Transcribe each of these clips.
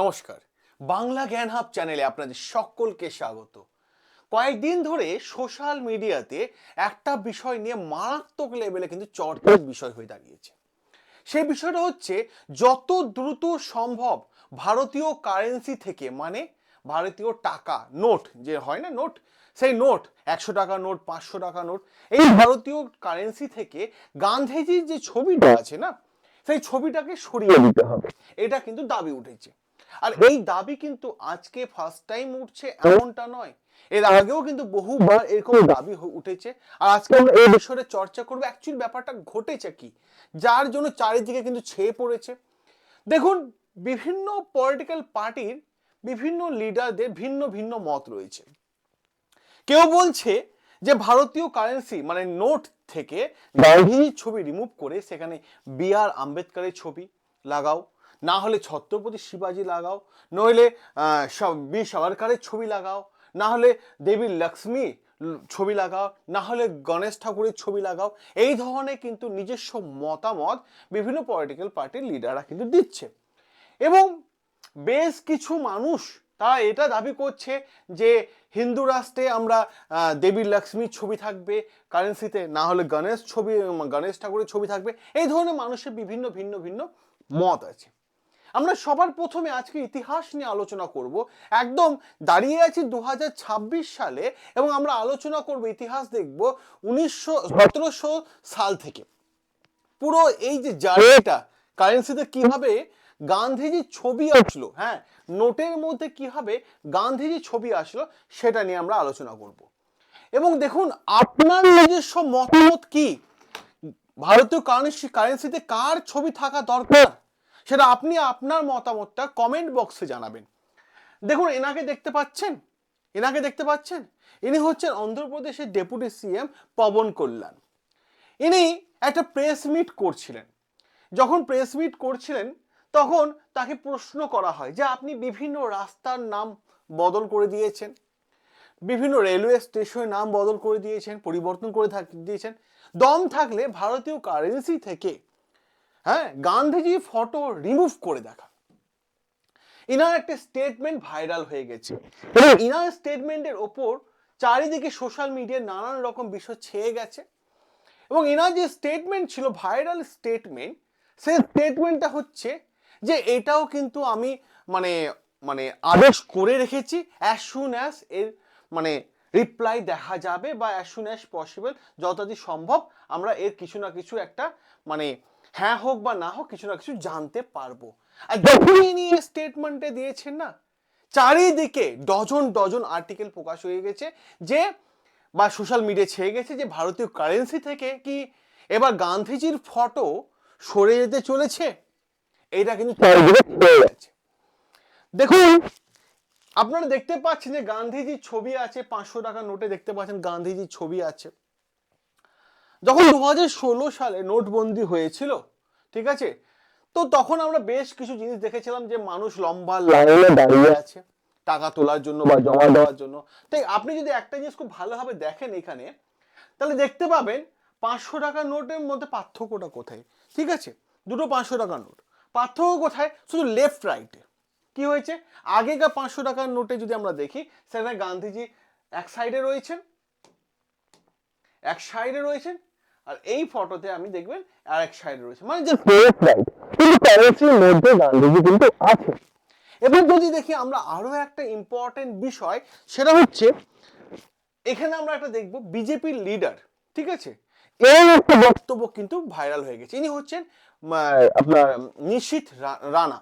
নমস্কার। বাংলা জ্ঞান হাব চ্যানেলে আপনাদের সকলকে স্বাগত। কয়েকদিন ধরে সোশ্যাল মিডিয়াতে একটা বিষয় নিয়ে মারাত্মক লেভেলে কিন্তু চর্চার বিষয় হয়ে দাঁড়িয়েছে। সেই বিষয়টা হচ্ছে যত দ্রুত সম্ভব ভারতীয় কারেন্সি থেকে মানে ভারতীয় টাকা, নোট যে হয় না নোট? সেই নোট, একশো টাকা নোট, পাঁচশো টাকা নোট, এই ভারতীয় কারেন্সি থেকে গান্ধীজির যে ছবিটা আছে না, সেই ছবিটাকে সরিয়ে দিতে হবে। এটা কিন্তু দাবি উঠেছে। আর এই দাবি কিন্তু আজকে ফার্স্ট টাইম উঠছে এমনটা নয়। এর আগেও কিন্তু বহুবার এরকম দাবি উঠেছে। আর আজকে আমরা এই বিষয়ে চর্চা করব। অ্যাকচুয়ালি ব্যাপারটা ঘটেছে কি? যার জন্য চারিদিকে কিন্তু ছেয়ে পড়েছে। দেখুন বিভিন্ন পলিটিক্যাল পার্টির বিভিন্ন লিডারদের ভিন্ন ভিন্ন মত রয়েছে। কেউ বলছে যে ভারতীয় কারেন্সি মানে নোট থেকে গান্ধীজির ছবি রিমুভ করে সেখানে বি আর আম্বেদকরের ছবি লাগাও। না হলে ছত্রপতি শিবাজি লাগাও, নইলে বীর সাভারকারের ছবি লাগাও, না হলে দেবী লক্ষ্মী ছবি লাগাও, না হলে গণেশ ঠাকুরের ছবি লাগাও, এই ধরনের কিন্তু নিজস্ব মতামত বিভিন্ন পলিটিক্যাল পার্টির লিডাররা কিন্তু দিচ্ছে। এবং বেশ কিছু মানুষ তারা এটা দাবি করছে যে হিন্দু রাষ্ট্রে আমরা দেবী লক্ষ্মীর ছবি থাকবে কারেন্সিতে না হলে গণেশ ছবি, গণেশ ঠাকুরের ছবি থাকবে, এই ধরনের মানুষের বিভিন্ন ভিন্ন ভিন্ন মত আছে। আমরা সবার প্রথমে আজকে ইতিহাস নিয়ে আলোচনা করব। একদম দাঁড়িয়ে আছি দু হাজার ছাব্বিশ সালে এবং আমরা আলোচনা করব, ইতিহাস দেখব উনিশশো সাল থেকে। পুরো এই যে জার্নিটা কারেন্সিতে কীভাবে গান্ধীজির ছবি আসলো হ্যাঁ নোটের মধ্যে কীভাবে গান্ধীজির ছবি আসলো সেটা নিয়ে আমরা আলোচনা করব। এবং দেখুন, আপনার নিজস্ব মতামত কি? ভারতীয় কারেন্সি কারেন্সিতে কার ছবি থাকা দরকার? সেটা আপনি আপনার মতামতটা কমেন্ট বক্সে জানাবেন। দেখুন, এনাকে দেখতে পাচ্ছেন? এনাকে দেখতে পাচ্ছেন? ইনি হচ্ছেন অন্ধ্রপ্রদেশের ডেপুটি সিএম পবন কল্যাণ। ইনি একটা প্রেস মিট করছিলেন। যখন প্রেস মিট করছিলেন, তখন তাকে প্রশ্ন করা হয় যে, আপনি বিভিন্ন রাস্তার নাম বদল করে দিয়েছেন। বিভিন্ন রেলওয়ে স্টেশনের নাম বদল করে দিয়েছেন, পরিবর্তন করে দিয়েছেন। দম থাকলে ভারতীয় কারেন্সি থেকে হ্যাঁ গান্ধীজি ফটো রিমুভ করে দেখা ইনার একটা স্টেটমেন্ট ভাইরাল হয়ে গেছে। ইনার স্টেটমেন্টের ওপর চারিদিকে সোশ্যাল মিডিয়ায় নানান রকম বিষয় ছেয়ে গেছে এবং এনার যে স্টেটমেন্ট ছিল ভাইরাল স্টেটমেন্ট সেই স্টেটমেন্টটা হচ্ছে যে এটাও কিন্তু আমি মানে মানে আদেশ করে রেখেছি অ্যাজ সুন অ্যাজ এর মানে রিপ্লাই দেখা যাবে বা অ্যাজ সুন অ্যাজ পসিবল যতদিন সম্ভব আমরা এর কিছু না কিছু একটা মানে হ্যাঁ হোক বা না হোক কিছু না কিছু জানতে পারব। আর ইনি স্টেটমেন্টে দিয়েছেন না চারিদিকে ডজন ডজন আর্টিকেল প্রকাশ হয়ে গেছে যে বা সোশ্যাল মিডিয়া ছেয়ে গেছে যে ভারতীয় কারেন্সি থেকে কি এবার গান্ধীজির ফটো সরে যেতে চলেছে? এটা কিন্তু দেখুন আপনারা দেখতে পাচ্ছেন যে গান্ধীজির ছবি আছে পাঁচশো টাকা নোটে দেখতে পাচ্ছেন গান্ধীজির ছবি আছে। যখন দু হাজার ষোলো সালে নোটবন্দি হয়েছিল, ঠিক আছে? তো তখন আমরা বেশ কিছু জিনিস দেখেছিলাম যে মানুষ লম্বা লাইনে দাঁড়িয়ে আছে, টাকা তোলার জন্য বা জমা দেওয়ার জন্য। তাই আপনি যদি একটা জিনিস খুব ভালোভাবে দেখেন এখানে, তাহলে দেখতে পাবেন পাঁচশো টাকার নোটের মধ্যে পার্থক্যটা কোথায়? ঠিক আছে? দুটো পাঁচশো টাকার নোট। পার্থক্য কোথায়? শুধু লেফট রাইটে কি হয়েছে? আগেকার পাঁচশো টাকার নোটে যদি আমরা দেখি, সেখানে গান্ধীজি এক সাইডে রয়েছেন, এক সাইডে রয়েছেন আর এই ফটোতে আমি দেখবেন আর এক সাইডে রয়েছে। মানে যে লেফট রাইট কিন্তু কারেন্সির মধ্যে গান্ধীজি কিন্তু আছে এবার যদি দেখি আমরা আরও একটা ইম্পর্টেন্ট বিষয়, সেটা হচ্ছে এখানে আমরা একটা দেখব বিজেপির লিডার ঠিক আছে? এর একটা বক্তব্য কিন্তু ভাইরাল হয়ে গেছে। ইনি হচ্ছেন আপনার নিশীথ রানা।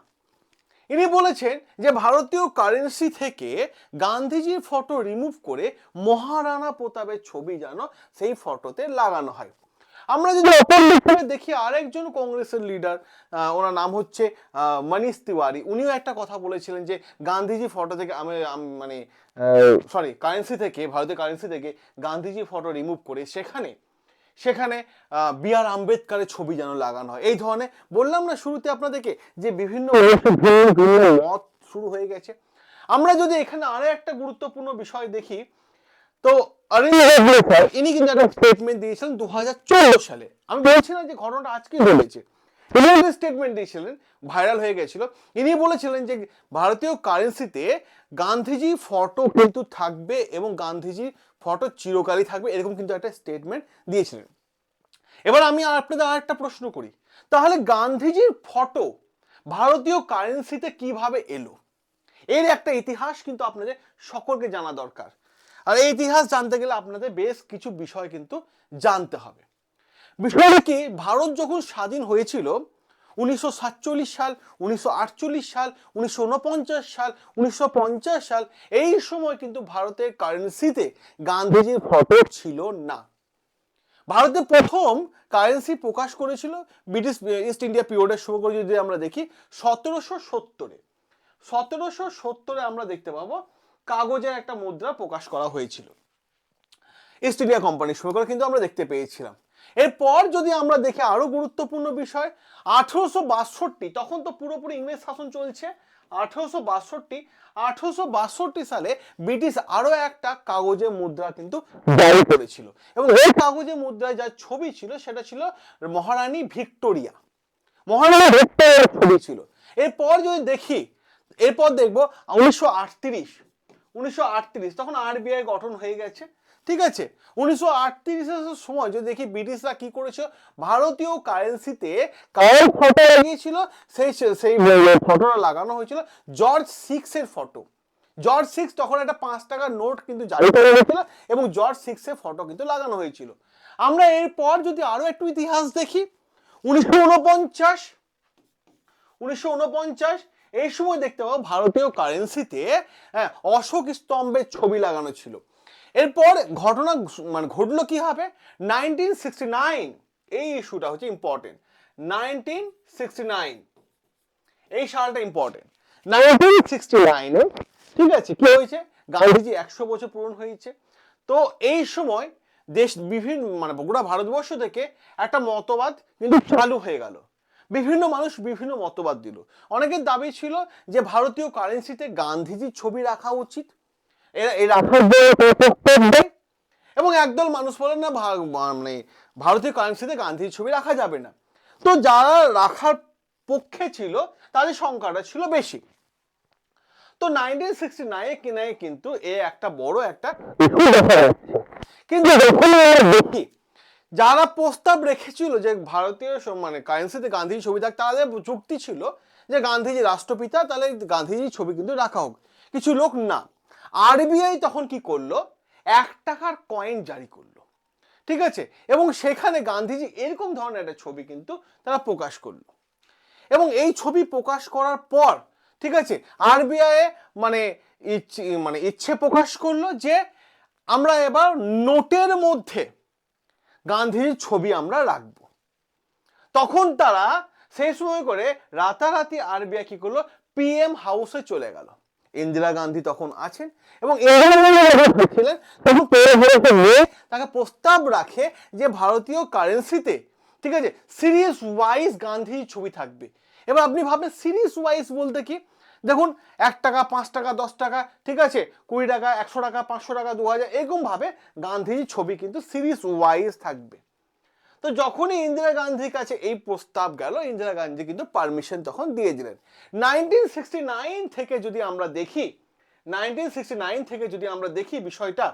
ইনি বলেছেন যে ভারতীয় কারেন্সি থেকে গান্ধীজির ফটো রিমুভ করে মহারানা প্রতাপের ছবি যেন সেই ফটোতে লাগানো হয়। আমরা যদি অপর দিক থেকে দেখি আরেকজন কংগ্রেসের লিডার ওনার নাম হচ্ছে মনীষ তিওয়ারি। উনিও একটা কথা বলেছিলেন যে গান্ধীজি ফটো থেকে আমি মানে সরি কারেন্সি থেকে ভারতীয় কারেন্সি থেকে গান্ধীজি ফটো রিমুভ করে সেখানে সেখানে বি আর আম্বেদকারের ছবি যেন লাগানো হয়। এই ধরনের বললাম না শুরুতে আপনাদেরকে যে বিভিন্ন মত শুরু হয়ে গেছে। আমরা যদি এখানে আরও একটা গুরুত্বপূর্ণ বিষয় দেখি তো অরবিন্দ জেটলি ইনি কিন্তু একটা স্টেটমেন্ট দিয়েছিলেন দু হাজার চোদ্দ সালে। আমি বলছি না যে ঘটনাটা আজকে ঘটেছে। তিনি স্টেটমেন্ট দিয়েছিলেন ভাইরাল হয়ে গেছিল ইনি বলেছিলেন যে ভারতীয় কারেন্সিতে গান্ধীজি ফটো কিন্তু থাকবে এবং গান্ধীজি ফটো চিরকালই থাকবে এরকম কিন্তু একটা স্টেটমেন্ট দিয়েছিলেন। এবার আমি আপনাদের আর একটা প্রশ্ন করি। তাহলে গান্ধীজির ফটো ভারতীয় কারেন্সিতে কীভাবে এলো? এর একটা ইতিহাস কিন্তু আপনাদের সকলকে জানা দরকার। আর এই ইতিহাস জানতে গেলে আপনাদের বেশ কিছু বিষয় কিন্তু জানতে হবে। বিষয়টা কি? ভারত যখন স্বাধীন হয়েছিল, উনিশশো সাতচল্লিশ সাল, উনিশশো আটচল্লিশ সাল, উনিশশো উনপঞ্চাশ সাল, উনিশশো পঞ্চাশ সাল, এই সময় কিন্তু ভারতের কারেন্সিতে গান্ধীজির ফটো ছিল না। ভারতে প্রথম কারেন্সি প্রকাশ করেছিল ব্রিটিশ, ইস্ট ইন্ডিয়া পিরিয়ডের শুরু করে যদি আমরা দেখি, সতেরোশো সত্তরে। সতেরোশো সত্তরে আমরা দেখতে পাবো কাগজের একটা মুদ্রা প্রকাশ করা হয়েছিল। ইস্ট ইন্ডিয়া কোম্পানির সময় করে কিন্তু আমরা দেখতে পেয়েছিলাম। এরপর যদি আমরা দেখি আরও গুরুত্বপূর্ণ বিষয়, আঠেরোশো বাষট্টি, তখন তো পুরোপুরি ইংরেজ শাসন চলছে। আঠেরোশো বাষট্টি আঠেরোশো বাষট্টি সালে ব্রিটিশ আরও একটা কাগজে মুদ্রা কিন্তু জারি করেছিল। এবং এই কাগজে মুদ্রায় যার ছবি ছিল, সেটা ছিল মহারানী ভিক্টোরিয়া। মহারানী ভিক্টোরিয়ার ছবি ছিল। এরপর যদি দেখি, এরপর দেখব উনিশশো আটত্রিশ উনিশশো আটত্রিশ তখন আরবিআই গঠন হয়ে গেছে। ঠিক আছে? উনিশশো সময় যদি দেখি ব্রিটিশরা কি করেছিল ভারতীয় কারেন্সিতে কার ফটো লাগিয়েছিল সেই সেই ফটোটা লাগানো হয়েছিল জর্জ সিক্স এর ফটো জর্জ সিক্স তখন একটা পাঁচ টাকার নোট কিন্তু জারি করা হয়েছিল এবং জর্জ সিক্স এর ফটো কিন্তু লাগানো হয়েছিল। আমরা এরপর যদি আরও একটু ইতিহাস দেখি উনিশশো উনপঞ্চাশ উনিশশো উনপঞ্চাশ এই সময় দেখতে পাবো ভারতীয় কারেন্সিতে হ্যাঁ অশোক স্তম্ভের ছবি লাগানো ছিল। এরপর ঘটনা মানে ঘটলো কি হবে? নাইনটিন সিক্সটি নাইন এই ইস্যুটা হচ্ছে ইম্পর্টেন্ট নাইনটিন সিক্সটি নাইন এই সালটা ইম্পর্টেন্ট নাইনটিন সিক্সটি নাইনে ঠিক আছে, কি হয়েছে? গান্ধীজি একশো বছর পূরণ হয়েছে। তো এই সময় দেশ বিভিন্ন মানে গোটা ভারতবর্ষ থেকে একটা মতবাদ কিন্তু চালু হয়ে গেল। বিভিন্ন মানুষ বিভিন্ন মতবাদ দিল। অনেকের দাবি ছিল যে ভারতীয় কারেন্সিতে গান্ধীজির ছবি রাখা উচিত। এরা এবং একদল মানুষ বলেন না মানে ভারতীয় কারেন্সিতে গান্ধীর ছবি রাখা যাবে না। তো যারা রাখার পক্ষে ছিল তাদের সংখ্যাটা ছিল বেশি। তো নাইনটিন সিক্সটি নাইনে কিনে কিন্তু এ একটা বড় একটা দেখা যাচ্ছে। কিন্তু দেখি যারা প্রস্তাব রেখেছিল যে ভারতীয় মানে কারেন্সিতে গান্ধীর ছবি থাক তাদের যুক্তি ছিল যে গান্ধীজি রাষ্ট্রপিতা, তাহলে গান্ধীজির ছবি কিন্তু রাখা হোক। কিছু লোক না। আরবিআই তখন কি করল? এক টাকার কয়েন জারি করল। ঠিক আছে? এবং সেখানে গান্ধীজি এরকম ধরনের একটা ছবি কিন্তু তারা প্রকাশ করল। এবং এই ছবি প্রকাশ করার পর, ঠিক আছে? আরবিআই মানে মানে ইচ্ছে প্রকাশ করল যে আমরা এবার নোটের মধ্যে গান্ধীজির ছবি আমরা রাখব। তখন তারা সেই সময় করে রাতারাতি আরবিআই কি করল? পিএম হাউসে চলে গেল। ইন্দিরা গান্ধী তখন আছেন এবং ছিলেন তখন তাকে প্রস্তাব রাখে যে ভারতীয় কারেন্সিতে ঠিক আছে সিরিয়াস ওয়াইজ গান্ধীর ছবি থাকবে। এবার আপনি ভাববেন সিরিয়াস ওয়াইজ বলতে কি? দেখুন, এক টাকা, পাঁচ টাকা, দশ টাকা, ঠিক আছে? কুড়ি টাকা, একশো টাকা, পাঁচশো টাকা, দু হাজার, এরকমভাবে গান্ধীজির ছবি কিন্তু সিরিজ ওয়াইজ থাকবে। তো যখনই ইন্দিরা গান্ধীর কাছে এই প্রস্তাব গেল, ইন্দিরা গান্ধী কিন্তু পারমিশন তখন দিয়ে দিলেন। নাইনটিন সিক্সটি নাইন থেকে যদি আমরা দেখি নাইনটিন সিক্সটি নাইন থেকে যদি আমরা দেখি বিষয়টা,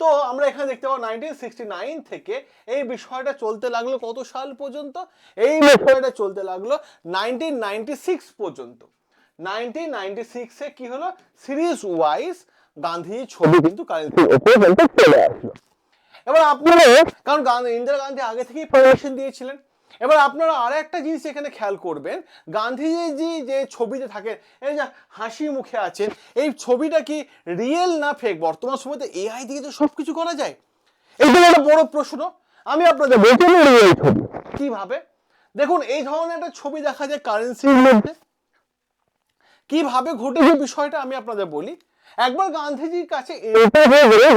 তো আমরা এখানে দেখতে পাবো নাইনটিন সিক্সটি নাইন থেকে এই বিষয়টা চলতে লাগল কত সাল পর্যন্ত? এই বিষয়টা চলতে লাগল নাইনটিন নাইনটি সিক্স পর্যন্ত। নাইনটিন নাইনটি সিক্সে কি হলো? সিরিজ ওয়াইজ গান্ধীর ছবি কিন্তু কারেন্সির ওপরে কিন্তু চলে আসলো। এবার আপনারা কারণ ইন্দিরা গান্ধী আগে থেকেই পারমিশন দিয়েছিলেন। এবার আপনারা আর একটা জিনিস এখানে খেয়াল করবেন। গান্ধীজি যে ছবিতে থাকেন এই যে হাসি মুখে আছেন এই ছবিটা কি রিয়েল না ফেক বর্তমান সময়তে এআই দিয়ে তো সব কিছু করা যায়। এইগুলো একটা বড় প্রশ্ন। আমি আপনাদের ছবি। কীভাবে? দেখুন এই ধরনের একটা ছবি দেখা যায় কারেন্সির মধ্যে। কীভাবে ঘটেছে বিষয়টা আমি আপনাদের বলি। একবার গান্ধীজির কাছে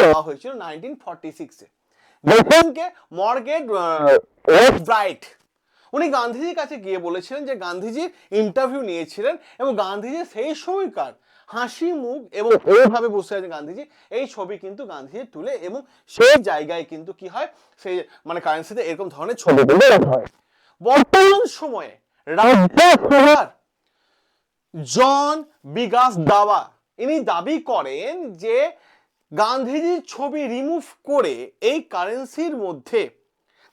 দেওয়া হয়েছিল নাইনটিন ফর্টি সিক্সে মর্গেট ব্রাইট উনি গান্ধীজির কাছে গিয়ে বলেছিলেন যে গান্ধীজি ইন্টারভিউ নিয়েছিলেন এবং গান্ধীজি সেই সময়কার হাসি মুখ এবং এইভাবে বসে আছে গান্ধীজি। এই ছবি কিন্তু গান্ধীজি তুলে এবং সেই জায়গায় কিন্তু কি হয় সেই মানে কারেন্সিতে এরকম ধরনের ছবি তুলে রাখা হয়। বর্তমান সময়ে রাজ্য সভার জন বিকাশ দাবা। ইনি দাবি করেন যে গান্ধীজির ছবি রিমুভ করে এই কারেন্সির মধ্যে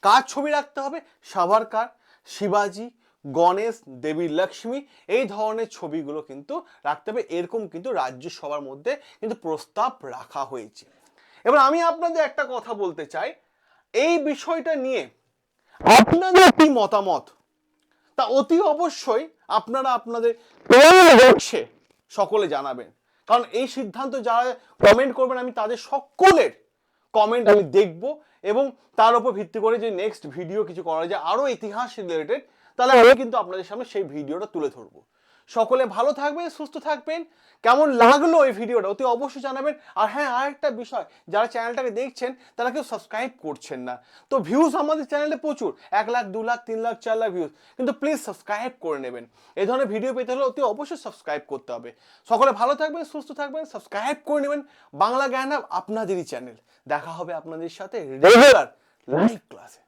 কার ছবি রাখতে হবে? সাভারকার শিবাজি, গণেশ, দেবী, লক্ষ্মী এই ধরনের ছবিগুলো কিন্তু রাখতে হবে। এরকম কিন্তু রাজ্যসভার মধ্যে কিন্তু প্রস্তাব রাখা হয়েছে। এবার আমি আপনাদের একটা কথা বলতে চাই। এই বিষয়টা নিয়ে আপনাদের কি মতামত? তা অতি অবশ্যই আপনারা আপনাদের হচ্ছে সকলে জানাবেন। কারণ এই সিদ্ধান্ত যারা কমেন্ট করবেন আমি তাদের সকলের কমেন্ট আমি দেখব এবং তার উপর ভিত্তি করে যে নেক্সট ভিডিও কিছু করা যায় আরও ইতিহাস রিলেটেড তাহলে আমি কিন্তু আপনাদের সামনে সেই ভিডিওটা তুলে ধরবো। সকলে ভালো থাকবেন, সুস্থ থাকবেন। কেমন লাগল এই ভিডিওটা অতি অবশ্যই জানাবেন। আর হ্যাঁ আরেকটা বিষয়, যারা চ্যানেলটাকে দেখছেন, তারা কেউ সাবস্ক্রাইব করছেন না। তো ভিউজ আমাদের চ্যানেলে প্রচুর, এক লাখ, দু লাখ, তিন লাখ, চার লাখ ভিউজ কিন্তু প্লিজ সাবস্ক্রাইব করে নেবেন। এই ধরনের ভিডিও পেতে হলে অতি অবশ্যই সাবস্ক্রাইব করতে হবে। সকলে ভালো থাকবেন, সুস্থ থাকবেন সাবস্ক্রাইব করে নেবেন। বাংলা জ্ঞান আপনাদেরই চ্যানেল দেখা হবে আপনাদের সাথে রেগুলার লাইভ ক্লাসে